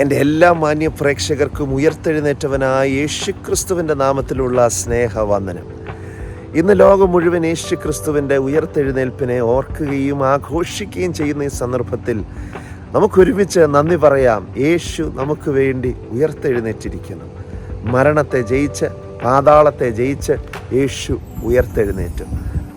എന്റെ എല്ലാ മാന്യ പ്രേക്ഷകർക്കും ഉയർത്തെഴുന്നേറ്റവനായ യേശുക്രിസ്തുവിന്റെ നാമത്തിലുള്ള സ്നേഹവന്ദനം. ഇന്ന് ലോകം മുഴുവൻ യേശുക്രിസ്തുവിന്റെ ഉയർത്തെഴുന്നേൽപ്പിനെ ഓർക്കുകയും ആഘോഷിക്കുകയും ചെയ്യുന്ന ഈ സന്ദർഭത്തിൽ നമുക്കൊരുമിച്ച് നന്ദി പറയാം. യേശു നമുക്ക് വേണ്ടി ഉയർത്തെഴുന്നേറ്റിരിക്കുന്നു. മരണത്തെ ജയിച്ച് പാതാളത്തെ ജയിച്ച് യേശു ഉയർത്തെഴുന്നേറ്റു.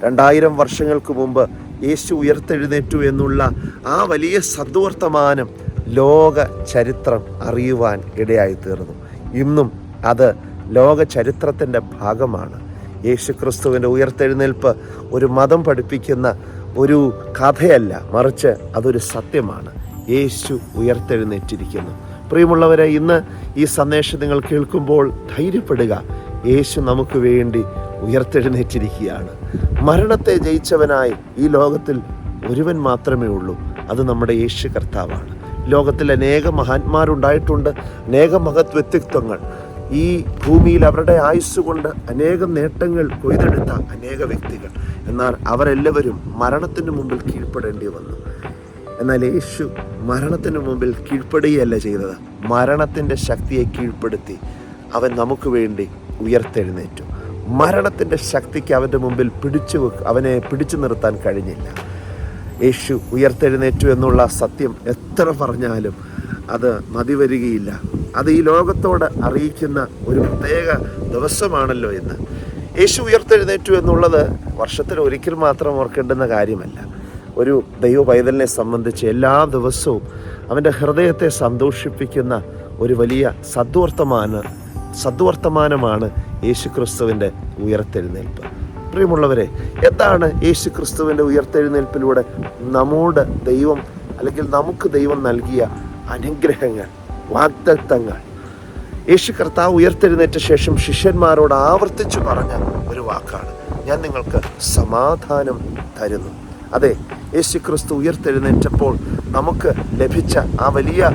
രണ്ടായിരം വർഷങ്ങൾക്ക് മുമ്പ് യേശു ഉയർത്തെഴുന്നേറ്റു എന്നുള്ള ആ വലിയ സദ്വർത്തമാനം ലോക ചരിത്രം അറിയുവാൻ ഇടയായി തീർന്നു ഇന്നും അത് ലോക ചരിത്രത്തിന്റെ ഭാഗമാണ്. യേശു ക്രിസ്തുവിന്റെ ഉയർത്തെഴുന്നേൽപ്പ് ഒരു മതം പഠിപ്പിക്കുന്ന ഒരു കഥയല്ല മറിച്ച് അതൊരു സത്യമാണ്. യേശു ഉയർത്തെഴുന്നേറ്റിരിക്കുന്നു. പ്രിയമുള്ളവരെ ഇന്ന് ഈ സന്ദേശം നിങ്ങൾ കേൾക്കുമ്പോൾ ധൈര്യപ്പെടുക. യേശു നമുക്ക് വേണ്ടി ഉയർത്തെഴുന്നേറ്റിരിക്കുകയാണ്. മരണത്തെ ജയിച്ചവനായി ഈ ലോകത്തിൽ ഒരുവൻ മാത്രമേ ഉള്ളൂ. അത് നമ്മുടെ യേശു കർത്താവാണ്. ലോകത്തിൽ അനേക മഹാന്മാരുണ്ടായിട്ടുണ്ട് അനേക മഹത് വ്യക്തിത്വങ്ങൾ ഈ ഭൂമിയിൽ അവരുടെ ആയുസ് കൊണ്ട് അനേകം നേട്ടങ്ങൾ കൊയ്തെടുത്ത അനേക വ്യക്തികൾ. എന്നാൽ അവരെല്ലാവരും മരണത്തിന് മുമ്പിൽ കീഴ്പ്പെടേണ്ടി വന്നു. എന്നാൽ യേശു മരണത്തിന് മുമ്പിൽ കീഴ്പ്പെടുകയല്ല ചെയ്തത്. മരണത്തിന്റെ ശക്തിയെ കീഴ്പ്പെടുത്തി അവൻ നമുക്ക് വേണ്ടി ഉയർത്തെഴുന്നേറ്റു. മരണത്തിന്റെ ശക്തിക്ക് അവന്റെ മുമ്പിൽ പിടിച്ചു അവനെ പിടിച്ചു നിർത്താൻ കഴിഞ്ഞില്ല. യേശു ഉയർത്തെഴുന്നേറ്റു എന്നുള്ള സത്യം എത്ര പറഞ്ഞാലും അത് മതി വരികയില്ല. അത് ഈ ലോകത്തോട് അറിയിക്കുന്ന ഒരു പ്രത്യേക ദിവസമാണല്ലോ ഇന്ന്. യേശു ഉയർത്തെഴുന്നേറ്റു എന്നുള്ളത് വർഷത്തിൽ ഒരിക്കൽ മാത്രം ഓർക്കേണ്ടുന്ന കാര്യമല്ല. ഒരു ദൈവ പൈതലിനെ സംബന്ധിച്ച് എല്ലാ ദിവസവും അവന്റെ ഹൃദയത്തെ സന്തോഷിപ്പിക്കുന്ന ഒരു വലിയ സദ്വർത്തമാന സദ്വർത്തമാനമാണ് യേശു ക്രിസ്തുവിന്റെ ഉയർത്തെഴുന്നേൽപ്പ്. പ്രിയമുള്ളവരെ എന്താണ് യേശു ക്രിസ്തുവിന്റെ ഉയർത്തെഴുന്നേൽപ്പിലൂടെ നമ്മോട് ദൈവം അല്ലെങ്കിൽ നമുക്ക് ദൈവം നൽകിയ അനുഗ്രഹങ്ങൾ വാഗ്ദത്തങ്ങൾ? യേശു കർത്താവ് ഉയർത്തെഴുന്നേറ്റ ശേഷം ശിഷ്യന്മാരോട് ആവർത്തിച്ചു പറഞ്ഞ ഒരു വാക്കാണ്. ഞാൻ നിങ്ങൾക്ക് സമാധാനം തരുന്നു. അതെ യേശു ക്രിസ്തു ഉയർത്തെഴുന്നേറ്റപ്പോൾ നമുക്ക് ലഭിച്ച ആ വലിയ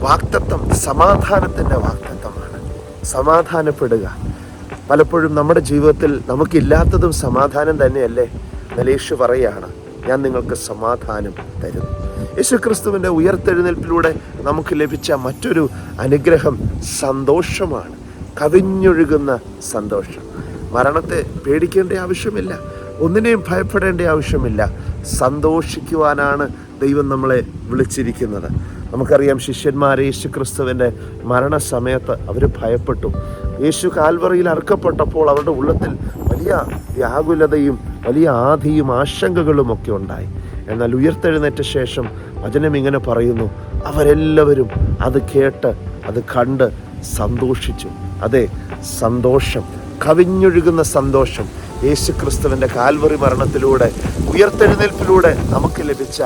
വാക്തത്വം സമാധാനത്തിന്റെ വാക്തത്വമാണ് സമാധാനപ്പെടുക. പലപ്പോഴും നമ്മുടെ ജീവിതത്തിൽ നമുക്കില്ലാത്തതും സമാധാനം തന്നെയല്ലേ നലേഷ് പറയാണ് ഞാൻ നിങ്ങൾക്ക് സമാധാനം തരുന്നു യേശു ക്രിസ്തുവിന്റെ ഉയർത്തെഴുന്നേൽപ്പിലൂടെ നമുക്ക് ലഭിച്ച മറ്റൊരു അനുഗ്രഹം സന്തോഷമാണ് കവിഞ്ഞൊഴുകുന്ന സന്തോഷം. മരണത്തെ പേടിക്കേണ്ട ആവശ്യമില്ല ഒന്നിനെയും ഭയപ്പെടേണ്ട ആവശ്യമില്ല സന്തോഷിക്കുവാനാണ് ദൈവം നമ്മളെ വിളിച്ചിരിക്കുന്നത്. നമുക്കറിയാം ശിഷ്യന്മാർ യേശു ക്രിസ്തുവിന്റെ മരണസമയത്ത് അവർ ഭയപ്പെട്ടു. യേശു കാൽവറിയിൽ അറുക്കപ്പെട്ടപ്പോൾ അവരുടെ ഉള്ളത്തിൽ വലിയ വ്യാകുലതയും വലിയ ആധിയും ആശങ്കകളും ഒക്കെ ഉണ്ടായി. എന്നാൽ ഉയർത്തെഴുന്നേറ്റ ശേഷം വചനം ഇങ്ങനെ പറയുന്നു അവരെല്ലാവരും അത് കേട്ട് അത് കണ്ട് സന്തോഷിച്ചു. അതെ സന്തോഷം കവിഞ്ഞൊഴുകുന്ന സന്തോഷം യേശു ക്രിസ്തുവിന്റെ കാൽവറി മരണത്തിലൂടെ ഉയർത്തെഴുന്നേൽപ്പിലൂടെ നമുക്ക് ലഭിച്ച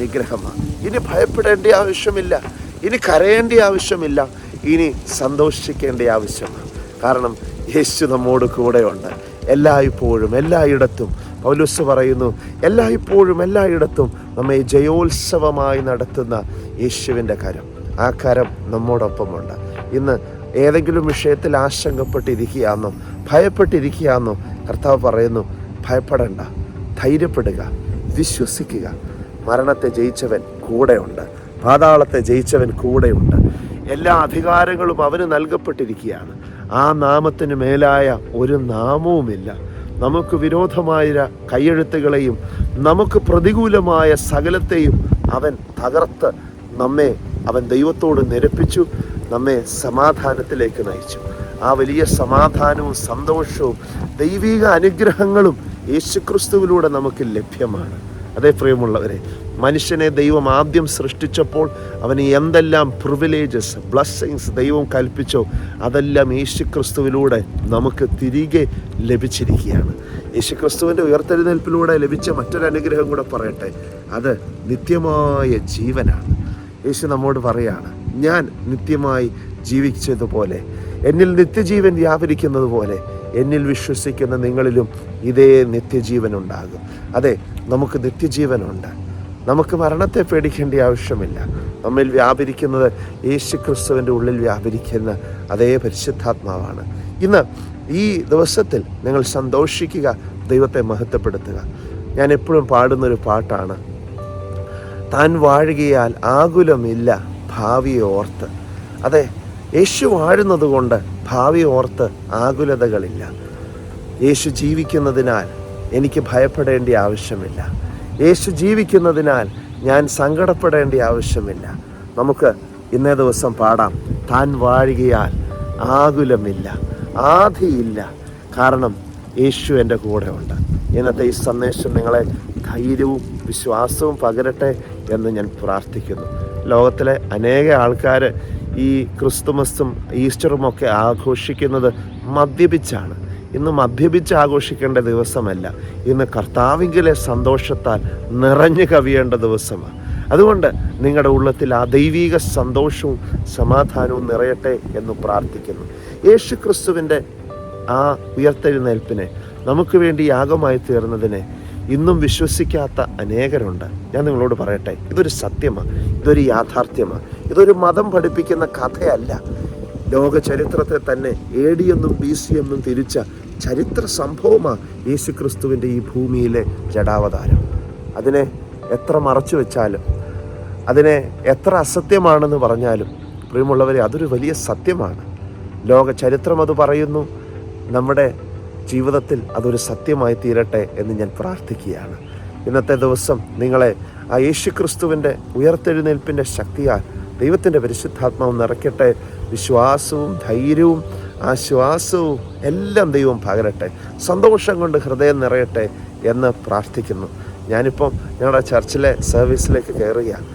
അനുഗ്രഹമാണ്. ഇനി ഭയപ്പെടേണ്ട ആവശ്യമില്ല. ഇനി കരയേണ്ട ആവശ്യമില്ല. ഇനി സന്തോഷിക്കേണ്ട ആവശ്യമാണ്. കാരണം യേശു നമ്മോട് കൂടെയുണ്ട്. എല്ലായ്പ്പോഴും എല്ലായിടത്തും. പൗലുസ് പറയുന്നു എല്ലായ്പ്പോഴും എല്ലായിടത്തും നമ്മെ ജയോത്സവമായി നടത്തുന്ന യേശുവിന്റെ കരം. ആ കരം നമ്മോടൊപ്പമുണ്ട്. ഇന്ന് ഏതെങ്കിലും വിഷയത്തിൽ ആശങ്കപ്പെട്ടിരിക്കുകയാണെന്നോ ഭയപ്പെട്ടിരിക്കുകയാണെന്നോ കർത്താവ് പറയുന്നു ഭയപ്പെടേണ്ട. ധൈര്യപ്പെടുക. വിശ്വസിക്കുക. മരണത്തെ ജയിച്ചവൻ കൂടെയുണ്ട്. പാതാളത്തെ ജയിച്ചവൻ കൂടെയുണ്ട്. എല്ലാ അധികാരങ്ങളും അവന് നൽകപ്പെട്ടിരിക്കുകയാണ്. ആ നാമത്തിന് മേലായ ഒരു നാമവുമില്ല. നമുക്ക് വിരോധമായ കൈയെഴുത്തുകളെയും നമുക്ക് പ്രതികൂലമായ സകലത്തെയും അവൻ തകർത്ത് നമ്മെ അവൻ ദൈവത്തോട് നിരപ്പിച്ചു നമ്മെ സമാധാനത്തിലേക്ക് നയിച്ചു. ആ വലിയ സമാധാനവും സന്തോഷവും ദൈവിക അനുഗ്രഹങ്ങളും യേശുക്രിസ്തുവിലൂടെ നമുക്ക് ലഭ്യമാണ്. അതേ പ്രിയമുള്ളവരെ മനുഷ്യനെ ദൈവം ആദ്യം സൃഷ്ടിച്ചപ്പോൾ അവന് എന്തെല്ലാം പ്രിവിലേജസ് ബ്ലസ്സിങ്സ് ദൈവം കൽപ്പിച്ചോ അതെല്ലാം യേശുക്രിസ്തുവിലൂടെ നമുക്ക് തിരികെ ലഭിച്ചിരിക്കുകയാണ്. യേശുക്രിസ്തുവിന്റെ ഉയർത്തെഴുന്നേൽപ്പിലൂടെ ലഭിച്ച മറ്റൊരു അനുഗ്രഹം കൂടെ പറയട്ടെ അത് നിത്യമായ ജീവനാണ്. യേശു നമ്മോട് പറയാണ് ഞാൻ നിത്യമായി ജീവിച്ചതുപോലെ എന്നിൽ നിത്യജീവൻ വ്യാപരിക്കുന്നത് പോലെ എന്നിൽ വിശ്വസിക്കുന്ന നിങ്ങളിലും ഇതേ നിത്യജീവൻ ഉണ്ടാകും അതെ നമുക്ക് നിത്യജീവനുണ്ട്. നമുക്ക് മരണത്തെ പേടിക്കേണ്ട ആവശ്യമില്ല. നമ്മിൽ വ്യാപരിക്കുന്നത് യേശു ക്രിസ്തുവിന്റെ ഉള്ളിൽ വ്യാപരിക്കുന്ന അതേ പരിശുദ്ധാത്മാവാണ്. ഇന്ന് ഈ ദിവസത്തിൽ നിങ്ങൾ സന്തോഷിക്കുക ദൈവത്തെ മഹത്വപ്പെടുത്തുക. ഞാൻ എപ്പോഴും പാടുന്നൊരു പാട്ടാണ്. താൻ വാഴുകയാൽ ആകുലമില്ല ഭാവിയെ ഓർത്ത്. അതെ യേശു വാഴുന്നത് കൊണ്ട് ഭാവി ഓർത്ത് ആകുലതകളില്ല. യേശു ജീവിക്കുന്നതിനാൽ എനിക്ക് ഭയപ്പെടേണ്ട ആവശ്യമില്ല. യേശു ജീവിക്കുന്നതിനാൽ ഞാൻ സങ്കടപ്പെടേണ്ട ആവശ്യമില്ല. നമുക്ക് ഇന്നേ ദിവസം പാടാം. താൻ വാഴുകയാൽ ആകുലമില്ല ആധിയില്ല. കാരണം യേശു എന്റെ കൂടെ ഉണ്ട് ഇന്നത്തെ ഈ സന്ദേശം നിങ്ങളെ ധൈര്യവും വിശ്വാസവും പകരട്ടെ എന്ന് ഞാൻ പ്രാർത്ഥിക്കുന്നു. ലോകത്തിലെ അനേക ആൾക്കാർ ഈ ക്രിസ്തുമസും ഈസ്റ്ററും ഒക്കെ ആഘോഷിക്കുന്നത് മദ്യപിച്ചാണ്. ഇന്ന് മദ്യപിച്ച് ആഘോഷിക്കേണ്ട ദിവസമല്ല. ഇന്ന് കർത്താവിങ്കിലെ സന്തോഷത്താൽ നിറഞ്ഞു കവിയേണ്ട ദിവസമാണ്. അതുകൊണ്ട് നിങ്ങളുടെ ഉള്ളത്തിൽ ആ ദൈവീക സന്തോഷവും സമാധാനവും നിറയട്ടെ എന്ന് പ്രാർത്ഥിക്കുന്നു. യേശു ക്രിസ്തുവിന്റെ ആ ഉയർത്തെഴുന്നേൽപ്പിനെ നമുക്ക് വേണ്ടി യാഗമായി തീർന്നതിനെ ഇന്നും വിശ്വസിക്കാത്ത അനേകരുണ്ട്. ഞാൻ നിങ്ങളോട് പറയട്ടെ ഇതൊരു സത്യമാണ് ഇതൊരു യാഥാർത്ഥ്യമാണ് ഇതൊരു മതം പഠിപ്പിക്കുന്ന കഥയല്ല. ലോക ചരിത്രത്തെ തന്നെ എ ഡി എന്നും ബി സി എന്നും തിരിച്ച ചരിത്ര സംഭവമാണ് യേശു ക്രിസ്തുവിന്റെ ഈ ഭൂമിയിലെ ജഡാവതാരം അതിനെ എത്ര മറച്ചു വെച്ചാലും അതിനെ എത്ര അസത്യമാണെന്ന് പറഞ്ഞാലും പ്രിയമുള്ളവരെ അതൊരു വലിയ സത്യമാണ്. ലോക ചരിത്രം അത് പറയുന്നു. നമ്മുടെ ജീവിതത്തിൽ അതൊരു സത്യമായി തീരട്ടെ എന്ന് ഞാൻ പ്രാർത്ഥിക്കുകയാണ്. ഇന്നത്തെ ദിവസം നിങ്ങളെ ആ യേശു ക്രിസ്തുവിന്റെ ഉയർത്തെഴുന്നേൽപ്പിന്റെ ശക്തിയാൽ ദൈവത്തിന്റെ പരിശുദ്ധാത്മാവ് നിറയ്ക്കട്ടെ. വിശ്വാസവും ധൈര്യവും ആശ്വാസവും എല്ലാം ദൈവം പകരട്ടെ. സന്തോഷം കൊണ്ട് ഹൃദയം നിറയട്ടെ എന്ന് പ്രാർത്ഥിക്കുന്നു. ഞാനിപ്പം ഞങ്ങളുടെ ചർച്ചിലെ സർവീസിലേക്ക് കയറുകയാണ്.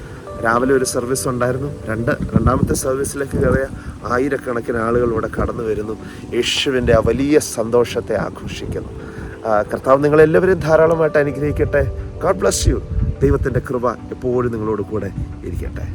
രാവിലെ ഒരു സർവീസ് ഉണ്ടായിരുന്നു. രണ്ട് രണ്ടാമത്തെ സർവീസിലേക്ക് കയറിയ ആയിരക്കണക്കിന് ആളുകൾ ഇവിടെ കടന്നു വരുന്നു. യേശുവിന്റെ ആ വലിയ സന്തോഷത്തെ ആഘോഷിക്കുന്നു. കർത്താവ് നിങ്ങളെല്ലാവരും ധാരാളമായിട്ട് അനുഗ്രഹിക്കട്ടെ. ഗോഡ് ബ്ലസ് യു ദൈവത്തിന്റെ കൃപ എപ്പോഴും നിങ്ങളോട് കൂടെ ഇരിക്കട്ടെ.